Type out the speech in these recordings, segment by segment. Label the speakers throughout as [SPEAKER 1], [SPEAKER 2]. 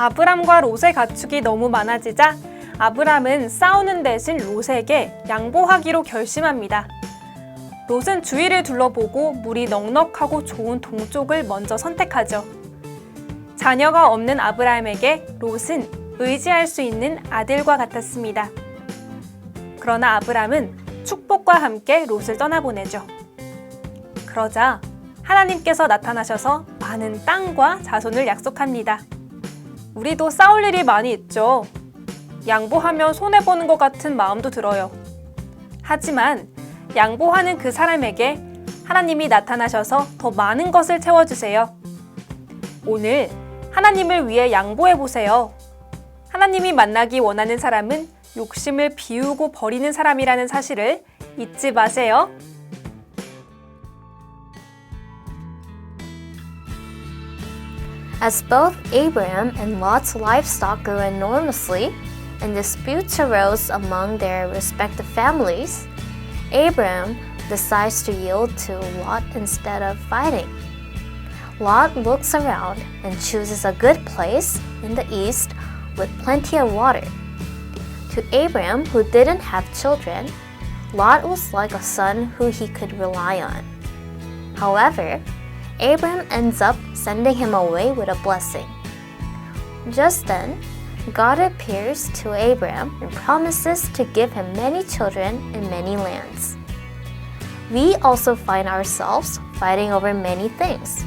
[SPEAKER 1] 아브람과 롯의 가축이 너무 많아지자 아브람은 싸우는 대신 롯에게 양보하기로 결심합니다. 롯은 주위를 둘러보고 물이 넉넉하고 좋은 동쪽을 먼저 선택하죠. 자녀가 없는 아브라함에게 롯은 의지할 수 있는 아들과 같았습니다. 그러나 아브람은 축복과 함께 롯을 떠나보내죠. 그러자 하나님께서 나타나셔서 많은 땅과 자손을 약속합니다. 우리도 싸울 일이 많이 있죠. 양보하면 손해보는 것 같은 마음도 들어요. 하지만 양보하는 그 사람에게 하나님이 나타나셔서 더 많은 것을 채워주세요. 오늘 하나님을 위해 양보해 보세요. 하나님이 만나기 원하는 사람은 욕심을 비우고 버리는 사람이라는 사실을 잊지 마세요.
[SPEAKER 2] As both Abraham and Lot's livestock grew enormously, and disputes arose among their respective families, Abraham decides to yield to Lot instead of fighting. Lot looks around and chooses a good place in the east with plenty of water. To Abraham, who didn't have children, Lot was like a son who he could rely on. However, Abraham ends up sending him away with a blessing. Just then, God appears to Abraham and promises to give him many children and many lands. We also find ourselves fighting over many things.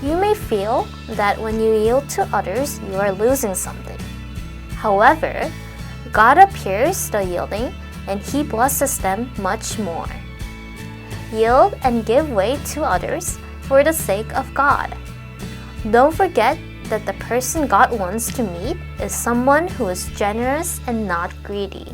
[SPEAKER 2] You may feel that when you yield to others, you are losing something. However, God appears to yielding and He blesses them much more. Yield and give way to others for the sake of God. Don't forget that the person God wants to meet is someone who is generous and not greedy.